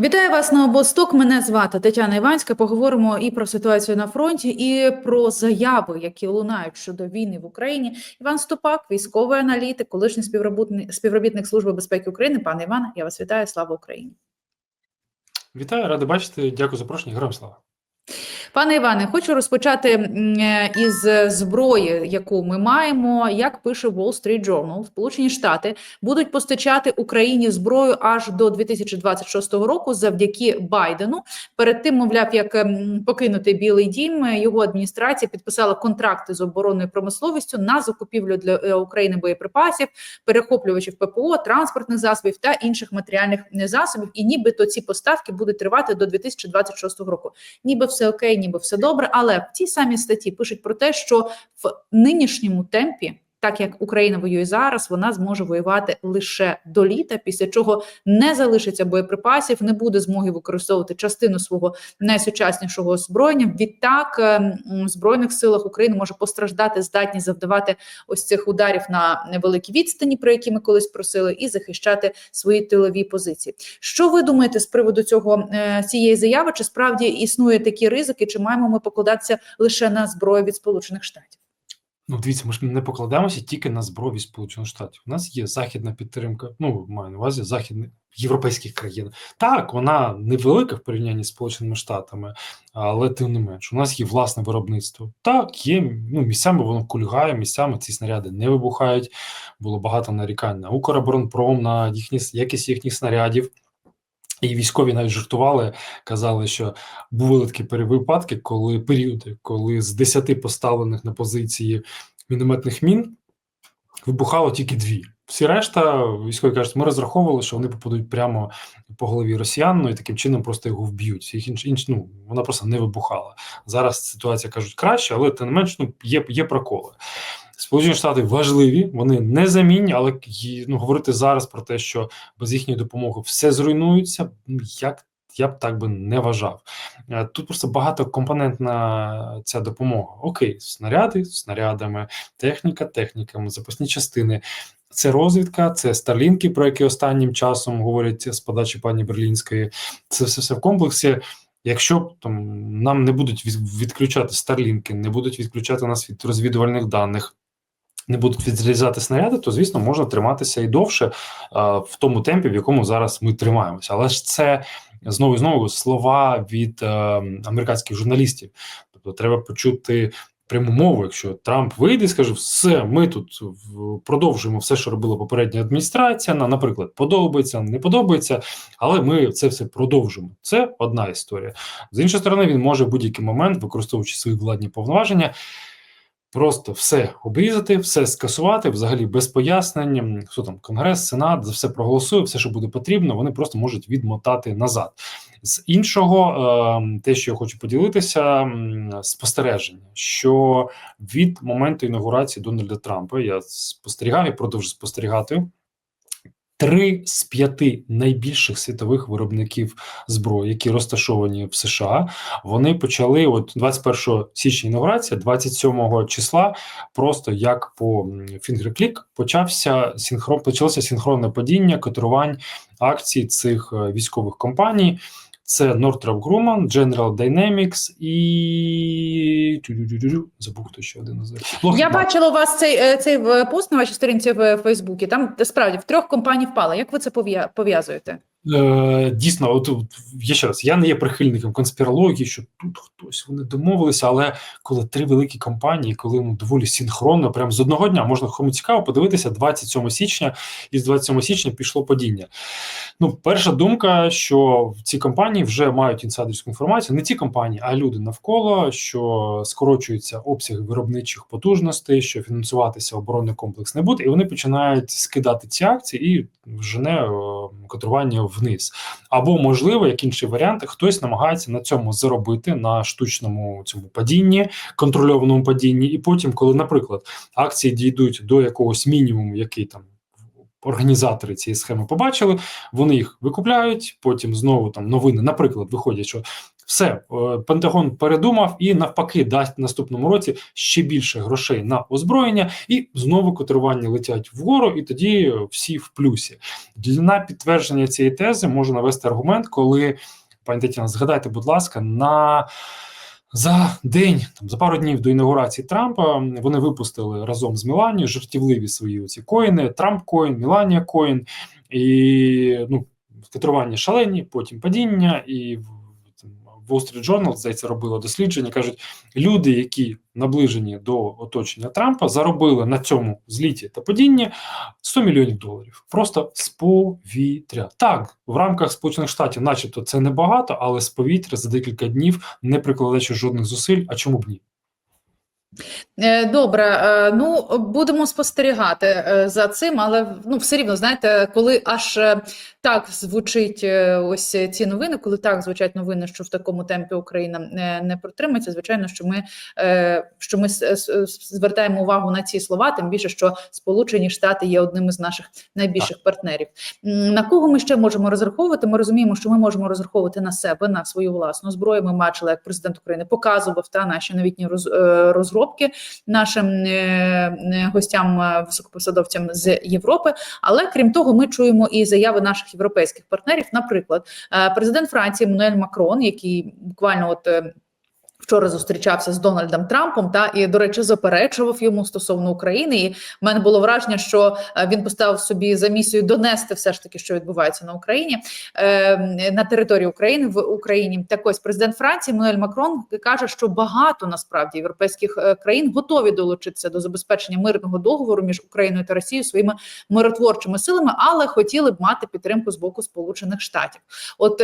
Вітаю вас на обосток. Мене звати Тетяна Іванська. Поговоримо і про ситуацію на фронті, і про заяви, які лунають щодо війни в Україні. Іван Стопак, військовий аналітик, колишній співробітник, співробітник Служби безпеки України. Пане Іване, я вас вітаю. Слава Україні! Вітаю, радий бачити. Дякую за запрошення. Героям слава. Пане Іване, хочу розпочати е, із зброї, яку ми маємо. Як пише Wall Street Journal, Сполучені Штати будуть постачати Україні зброю аж до 2026 року, завдяки Байдену. Перед тим, мовляв, як ем, покинути Білий Дім, його адміністрація підписала контракти з оборонною промисловістю на закупівлю для е, України боєприпасів, перехоплювачів ППО, транспортних засобів та інших матеріальних засобів. І нібито ці поставки будуть тривати до 2026 року. Ніби все окей, ніби все добре. Але в цій самій статті пишуть про те, що в нинішньому темпі. Так як Україна воює зараз, вона зможе воювати лише до літа, після чого не залишиться боєприпасів, не буде змоги використовувати частину свого найсучаснішого озброєння. Відтак в збройних силах України може постраждати здатність завдавати ось цих ударів на невеликій відстані, про які ми колись просили, і захищати свої тилові позиції. Що ви думаєте з приводу цього е, цієї заяви? Чи справді існує такі ризики? Чи маємо ми покладатися лише на зброю від Сполучених Штатів? Ну, дивіться, ми ж не покладаємося тільки на зброю Сполучених Штатів. У нас є західна підтримка, ну маю на увазі західних європейських країн. Так, вона невелика в порівнянні з Сполученими Штатами, але тим не менш, у нас є власне виробництво. Так, є ну місцями воно кульгає, місцями ці снаряди не вибухають. Було багато нарікань на Укроборонпром, на їхні якість їхніх снарядів. І військові навіть жартували, казали, що були такі перевипадки, коли періоди, коли з 10 поставлених на позиції мінометних мін вибухало тільки дві. Всі решта військові кажуть, ми розраховували, що вони попадуть прямо по голові росіян, ну і таким чином просто його вб'ють. Їх інш, інш, ну, вона просто не вибухала. Зараз ситуація кажуть краще, але тим не менш ну, є, є проколи. Сполучені Штати важливі, вони незамінні, але ну, говорити зараз про те, що без їхньої допомоги все зруйнується, ну як я б так би не вважав. Тут просто багатокомпонентна ця допомога. Окей, снаряди, снарядами, техніка, техніками, запасні частини. Це розвідка, це старлінки, про які останнім часом говорять з подачі пані Берлінської. Це все все в комплексі. Якщо там нам не будуть відключати старлінки, не будуть відключати нас від розвідувальних даних, не будуть відрізати снаряди, то звісно можна триматися і довше а, в тому темпі, в якому зараз ми тримаємося. Але ж це знову і знову слова від а, американських журналістів. Тобто, треба почути. Пряму мову, якщо Трамп вийде і скаже, все, ми тут продовжуємо все, що робила попередня адміністрація. Нам, наприклад, подобається, не подобається, але ми це все продовжимо. Це одна історія. З іншої сторони, він може в будь-який момент, використовуючи свої владні повноваження, Просто все обрізати, все скасувати, взагалі без пояснень. Хто там Конгрес, Сенат за все проголосує, все, що буде потрібно, вони просто можуть відмотати назад. З іншого, ем, те, що я хочу поділитися, спостереження, що від моменту інаугурації Дональда Трампа я спостерігав і продовжу спостерігати. Три з п'яти найбільших світових виробників зброї, які розташовані в США, вони почали от 21 січня інаугурація, 27 числа, просто як по фінгерклік почався синхрон, почалося синхронне падіння котирувань акцій цих е, військових компаній. Це Northrop Grumman, General Dynamics і забув хто ще один Lockheed Я бачила у вас цей е, цей пост на вашій сторінці в Фейсбуці. Там справді в трьох компаній впала. Як ви це пов'язуєте? Е, Дійсно, от я ще раз, я не є прихильником конспірології, що тут хтось вони домовилися, але коли три великі компанії, коли ну доволі синхронно, прямо з одного дня можна кому цікаво подивитися 27 січня, і з 27 січня пішло падіння. Ну, перша думка, що ці компанії вже мають інсайдерську інформацію, не ці компанії, а люди навколо, що скорочуються обсяги виробничих потужностей, що фінансуватися оборонний комплекс не буде, і вони починають скидати ці акції і жене е, котрування вниз. Або, можливо, як інший варіант, хтось намагається на цьому заробити на штучному цьому падінні, контрольованому падінні, і потім, коли, наприклад, акції дійдуть до якогось мінімуму, який там. Організатори цієї схеми побачили, вони їх викупляють. Потім знову там новини, наприклад, виходять, що Все, е, Пентагон передумав і навпаки дасть наступному році ще більше грошей на озброєння, і знову котирування летять вгору, і тоді всі в плюсі. Для підтвердження цієї тези можу навести аргумент, коли пані Тетяна, згадайте, будь ласка, на за день, там за пару днів до інаугурації Трампа вони випустили разом з Мілані жартівливі свої оці коїни: Трамп коін, Міланія коін, і ну, котирування шалені, потім падіння, і Wall Street Journal, здається, робило дослідження. кажуть, люди, які наближені до оточення Трампа, заробили на цьому зліті та падінні 100 мільйонів доларів. Просто з повітря. Так, в рамках Сполучених Штатів, начебто, це небагато, але з повітря за декілька днів, не прикладаючи жодних зусиль. А чому б ні? Е, Добре, е, ну будемо спостерігати е, за цим, але ну все рівно знаєте, коли аж так звучить ось ці новини, коли так звучать новини, що в такому темпі Україна не, протримається. Звичайно, що ми що ми звертаємо увагу на ці слова, тим більше, що Сполучені Штати є одним із наших найбільших партнерів. На кого ми ще можемо розраховувати? Ми розуміємо, що ми можемо розраховувати на себе, на свою власну зброю. Ми бачили, як президент України показував та наші новітні роз, е, розробки нашим е, е, гостям, е, високопосадовцям з Європи. Але крім того, ми чуємо і заяви наших європейських партнерів. Наприклад, президент Франції Мануель Макрон, який буквально от. Вчора зустрічався з Дональдом Трампом та і, до речі, заперечував йому стосовно України. І в мене було враження, що е, він поставив собі за місію донести все ж таки, що відбувається на Україні е, на території України в Україні. Так ось президент Франції Еммануель Макрон каже, що багато насправді європейських е, країн готові долучитися до забезпечення мирного договору між Україною та Росією своїми миротворчими силами, але хотіли б мати підтримку з боку Сполучених Штатів. От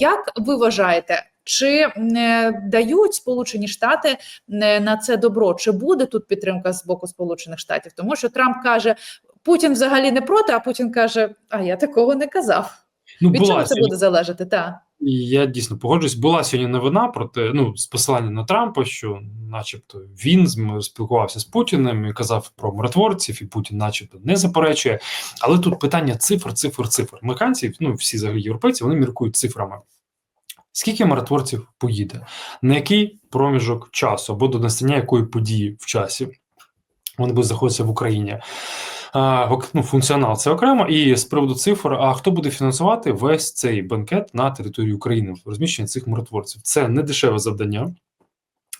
як ви вважаєте? Чи не дають Сполучені Штати е, на це добро? Чи буде тут підтримка з боку Сполучених Штатів? Тому що Трамп каже, Путін взагалі не проти, а Путін каже: А я такого не казав. Ну, Від чого це сьогодні- буде залежати? Та я дійсно погоджуюсь. Була сьогодні новина про те, ну з посилання на Трампа, що, начебто, він спілкувався з Путіним і казав про миротворців, і Путін, начебто, не заперечує. Але тут питання цифр, цифр, цифр. Американці, ну всі взагалі європейці, вони міркують цифрами. Скільки миротворців поїде? На який проміжок часу або до настання якої події в часі вони будуть знаходитися в Україні? Ну, функціонал це окремо. І з приводу цифр, а хто буде фінансувати весь цей банкет на території України розміщення цих миротворців? Це не дешеве завдання.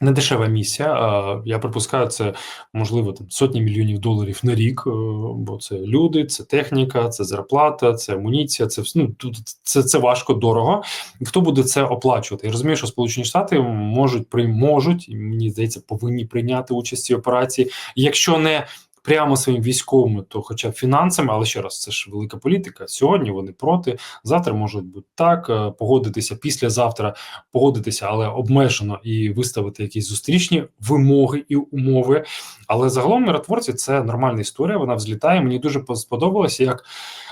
Не дешева місія. Я припускаю, це можливо там сотні мільйонів доларів на рік, е, бо це люди, це техніка, це зарплата, це амуніція. Це ну це, це важко дорого. Хто буде це оплачувати? Я розумію, що Сполучені Штати можуть можуть, і мені здається, повинні прийняти участь в цій операції. Якщо не прямо своїм військовими, то хоча б фінансами, але ще раз, це ж велика політика. Сьогодні вони проти, завтра можуть бути так, е, погодитися післязавтра, погодитися, але обмежено і виставити якісь зустрічні вимоги і умови. Але загалом миротворці це нормальна історія. Вона взлітає. Мені дуже сподобалося, як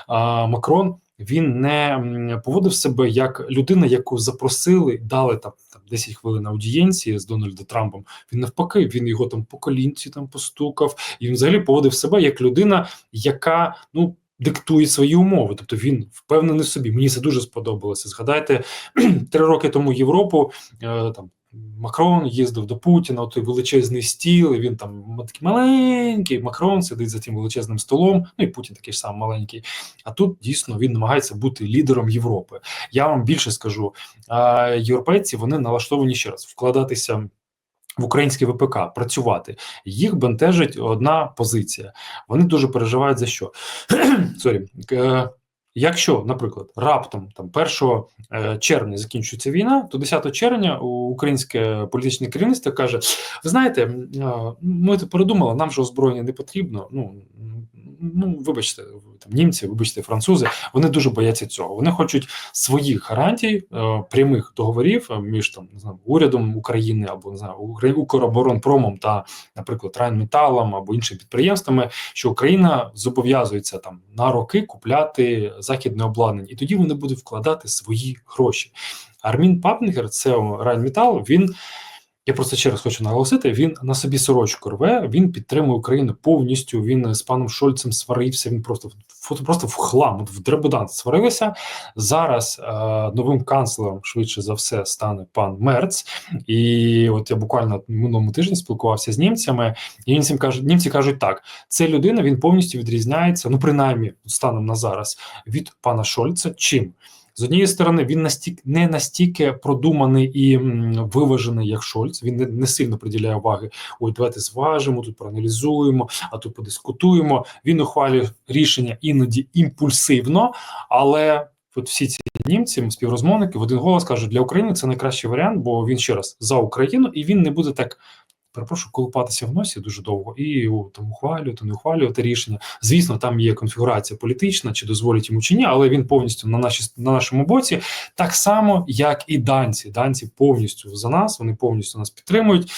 а, Макрон. Він не поводив себе як людина, яку запросили, дали там, там 10 хвилин аудієнції з Дональдом Трампом. Він навпаки, він його там по колінці там постукав, і він взагалі поводив себе як людина, яка ну. Диктує свої умови, тобто він впевнений собі. Мені це дуже сподобалося. Згадайте три роки тому Європу е, там Макрон їздив до Путіна, той величезний стіл. і Він там такий маленький. Макрон сидить за тим величезним столом. Ну і Путін такий ж сам маленький. А тут дійсно він намагається бути лідером Європи. Я вам більше скажу: європейці вони налаштовані ще раз вкладатися. В українське ВПК працювати їх бентежить одна позиція. Вони дуже переживають за що Сорі. Якщо, наприклад, раптом там 1 е, червня закінчується війна, то 10 червня українське політичне керівництво каже: Ви знаєте, ми тут передумали, нам же озброєння не потрібно. Ну ну вибачте, там німці, вибачте, французи. Вони дуже бояться цього. Вони хочуть своїх гарантій, е, прямих договорів е, між там не знаю, урядом України або не знаю, Укроборонпромом та, наприклад, Райнметалом або іншими підприємствами, що Україна зобов'язується там на роки купляти західне обладнання, і тоді вони будуть вкладати свої гроші. Армін Папнінгер, це Райнметал, він Я просто ще раз хочу наголосити: він на собі сорочку рве, він підтримує Україну повністю. Він з паном Шольцем сварився. Він просто просто в хлам, в дребудан сварилися. Зараз е, новим канцлером швидше за все стане пан Мерц. І от я буквально минулому тижні спілкувався з німцями, і німці кажуть, німці кажуть так: це людина він повністю відрізняється, ну принаймні станом на зараз, від пана Шольца. Чим? З однієї сторони, він настільки не настільки продуманий і виважений, як Шольц. Він не, не сильно приділяє уваги. Ой, давайте зважимо, тут проаналізуємо, а тут подискутуємо. Він ухвалює рішення іноді імпульсивно, але от всі ці німці, співрозмовники, в один голос кажуть, для України це найкращий варіант, бо він ще раз за Україну, і він не буде так. Перепрошую, колупатися в носі дуже довго і о, там ухвалювати, не ухвалювати рішення. Звісно, там є конфігурація політична, чи дозволять йому чи ні, але він повністю на наші на нашому боці, так само як і данці. Данці повністю за нас, вони повністю нас підтримують.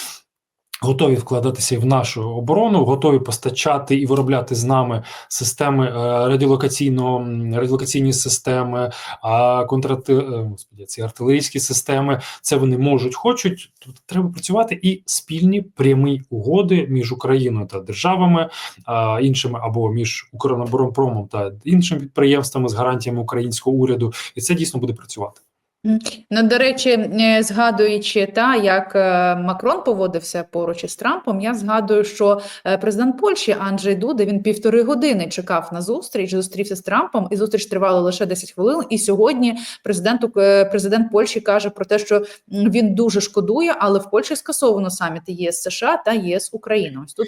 Готові вкладатися в нашу оборону, готові постачати і виробляти з нами системи е, радіолокаційного радіолокаційні системи, а контрати е, ці артилерійські системи. Це вони можуть, хочуть. Тут треба працювати і спільні прямі угоди між Україною та державами іншими або між Укроборонпромом та іншими підприємствами з гарантіями українського уряду, і це дійсно буде працювати. Ну, до речі, е, згадуючи та як е, Макрон поводився поруч із Трампом, я згадую, що е, президент Польщі Анджей Дуда він півтори години чекав на зустріч, зустрівся з Трампом, і зустріч тривала лише 10 хвилин. І сьогодні президент, президент Польщі каже про те, що він дуже шкодує, але в Польщі скасовано саміт ЄС США та ЄС Україна. Ось тут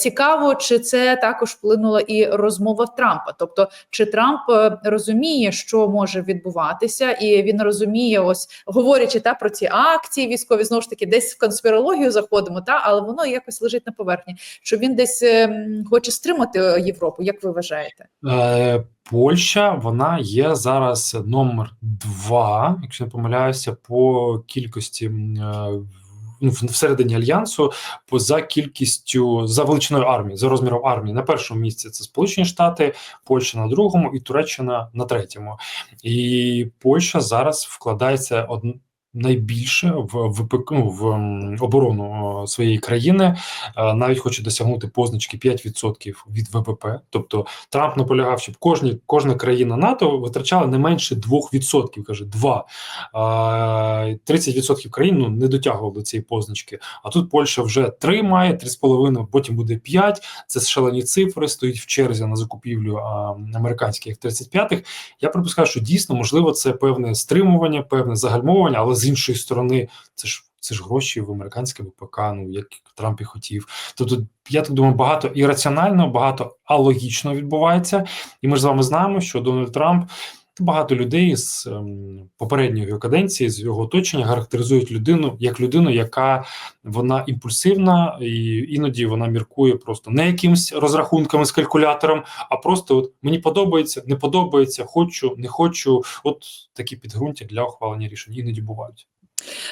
цікаво, чи це також вплинула і розмова Трампа, тобто чи Трамп розуміє, що може відбуватися, і він розуміє, ось говорячи та про ці акції військові, знову ж таки, десь в конспірологію заходимо, та але воно якось лежить на поверхні. Що він десь е, хоче стримати е, Європу, як ви вважаєте? Е, Польща вона є зараз номер два, якщо не помиляюся, по кількості е, всередині альянсу, поза кількістю за величиною армії, за розміром армії. На першому місці це Сполучені Штати, Польща на другому і Туреччина на третьому. І Польща зараз вкладається од... найбільше в, в, ну, в оборону своєї країни, Е, навіть хоче досягнути позначки 5% від ВВП. Тобто Трамп наполягав, щоб кожні, кожна країна НАТО витрачала не менше 2%, каже 2. А, 30% країн ну, не дотягували до цієї позначки. А тут Польща вже 3 має, 3,5, потім буде 5. Це шалені цифри, стоїть в черзі на закупівлю американських 35-х. Я припускаю, що дійсно можливо це певне стримування, певне загальмовування, але з іншої сторони, це ж. Це ж гроші в американське ВПК, ну як Трамп і хотів. Тобто, я так думаю, багато ірраціонально, багато алогічно відбувається. І ми ж з вами знаємо, що Дональд Трамп багато людей з ем, попередньої каденції, з його оточення характеризують людину як людину, яка вона імпульсивна, і іноді вона міркує просто не якимось розрахунками з калькулятором, а просто от мені подобається, не подобається, хочу, не хочу. От такі підґрунтя для ухвалення рішень іноді бувають.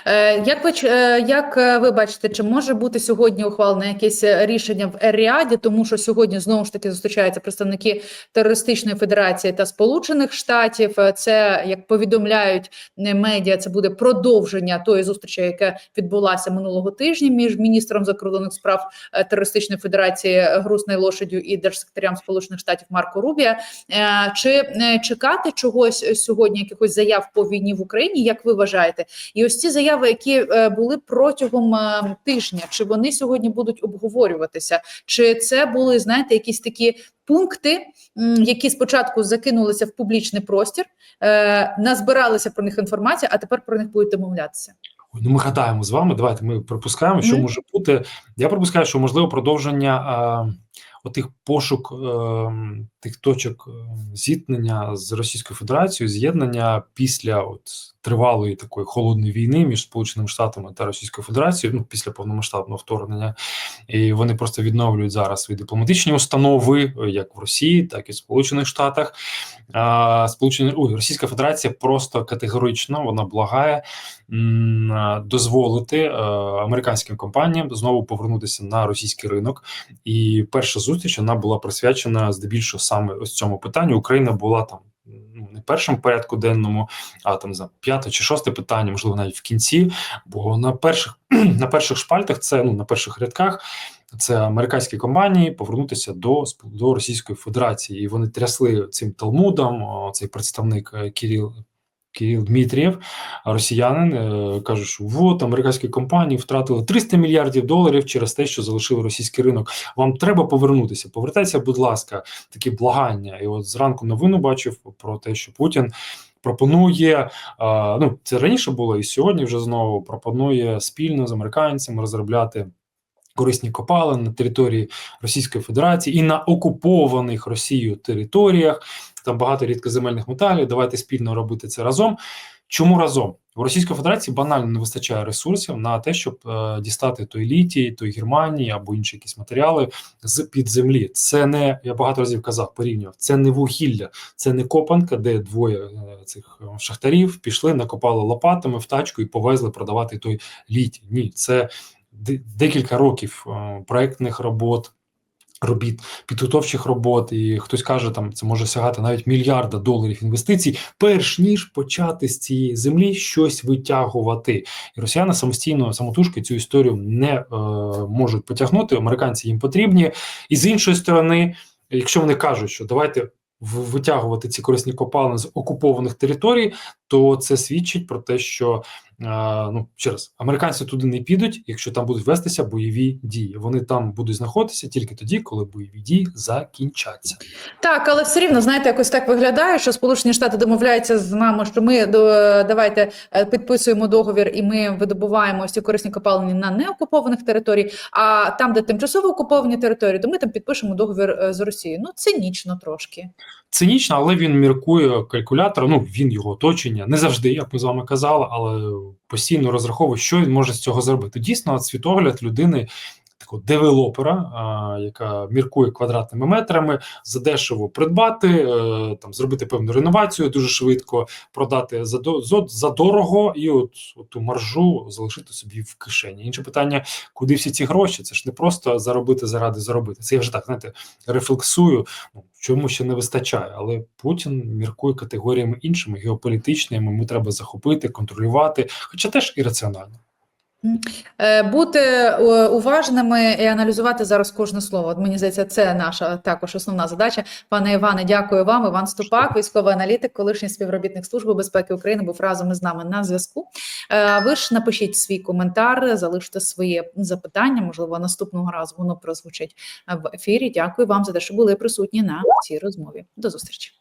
Е, Як ви е, як е, ви бачите, чи може бути сьогодні ухвалене якесь рішення в Еріаді, тому що сьогодні знову ж таки зустрічаються представники терористичної федерації та Сполучених Штатів. Це як повідомляють медіа, це буде продовження тої зустрічі, яка відбулася минулого тижня між міністром закордонних справ терористичної федерації Грусною лошадю і держсекретарем Сполучених Штатів Марко Рубія. Чи чекати чогось сьогодні, якихось заяв по війні в Україні? Як ви вважаєте? І ось ці заяви, які е, були протягом е, тижня, чи вони сьогодні будуть обговорюватися? Чи це були, знаєте, якісь такі пункти, які спочатку закинулися в публічний простір, е, назбиралися про них інформація, а тепер про них будуть домовлятися? Ну, ми гадаємо з вами. Давайте ми припускаємо, що може бути. Я припускаю, що можливо продовження а, отих пошук е, тих точок е, зіткнення з Російською Федерацією, з'єднання після от тривалої такої холодної війни між Сполученими Штатами та Російською Федерацією, ну після повномасштабного вторгнення, і вони просто відновлюють зараз свої дипломатичні установи, е, як в Росії, так і в Сполучених Штатах. А, Сполучені ой, Російська Федерація просто категорично вона благає дозволити е, американським компаніям знову повернутися на російський ринок. І перша зустріч вона була присвячена здебільшого саме ось цьому питанню. Україна була там. Ну, не першому порядку денному, а там за п'яте чи шосте питання, можливо, навіть в кінці. Бо на перших на перших шпальтах, це ну на перших рядках. Це американські компанії повернутися до до Російської Федерації, і вони трясли цим Талмудом. Цей представник е, Кирил Дмитрієв, росіянин, е, каже, що вот американські компанії втратили 300 мільярдів доларів через те, що залишили російський ринок. Вам треба повернутися. Повертайтеся, будь ласка, такі благання. І от зранку новину бачив про те, що Путін. Пропонує е, ну це раніше було, і сьогодні вже знову пропонує спільно з американцями розробляти корисні копалини на території Російської Федерації і на окупованих Росією територіях. Там багато рідкоземельних металів. Давайте спільно робити це разом. Чому разом у Російської Федерації банально не вистачає ресурсів на те, щоб е, дістати той літій, той Германії або інші якісь матеріали з під землі. Це не я багато разів казав, порівнював. Це не вугілля, це не копанка, де двоє е, цих е, шахтарів пішли, накопали лопатами в тачку і повезли продавати той літій. Ні, це декілька років е, проектних робот. Робіт підготовчих робот, і хтось каже, там це може сягати навіть мільярда доларів інвестицій, перш ніж почати з цієї землі щось витягувати. І росіяни самостійно самотужки цю історію не е, можуть потягнути. Американці їм потрібні. І з іншої сторони, якщо вони кажуть, що давайте витягувати ці корисні копалини з окупованих територій, то це свідчить про те, що ну ще раз американці туди не підуть, якщо там будуть вестися бойові дії. Вони там будуть знаходитися тільки тоді, коли бойові дії закінчаться. Так, але все рівно, знаєте, якось так виглядає, що Сполучені Штати домовляються з нами, що ми давайте е, підписуємо договір і ми видобуваємо ці корисні копалини на неокупованих територій. А там, де тимчасово окуповані території, то ми там підпишемо договір е, з Росією. Ну цинічно трошки. Цинічно, але він міркує калькулятор. Ну він його оточення не завжди, як ми з вами казали, але постійно розраховує, що він може з цього зробити. Дійсно, світогляд людини. Такого девелопера, а, яка міркує квадратними метрами, задешево придбати, е, там зробити певну реновацію дуже швидко, продати за, за дорого і от, от ту маржу залишити собі в кишені. Інше питання, куди всі ці гроші? Це ж не просто заробити заради заробити. Це я вже так знаєте, рефлексую. Ну, чому ще не вистачає, але Путін міркує категоріями іншими, геополітичними. Ми треба захопити, контролювати, хоча теж ірраціонально. Е, Бути е, уважними і аналізувати зараз кожне слово. Мені здається, це наша також основна задача. Пане Іване, дякую вам. Іван Ступак, військовий аналітик, колишній співробітник Служби безпеки України, був разом із нами на зв'язку. Е, Ви ж напишіть свій коментар, залиште своє запитання. Можливо, наступного разу воно прозвучить в ефірі. Дякую вам за те, що були присутні на цій розмові. До зустрічі.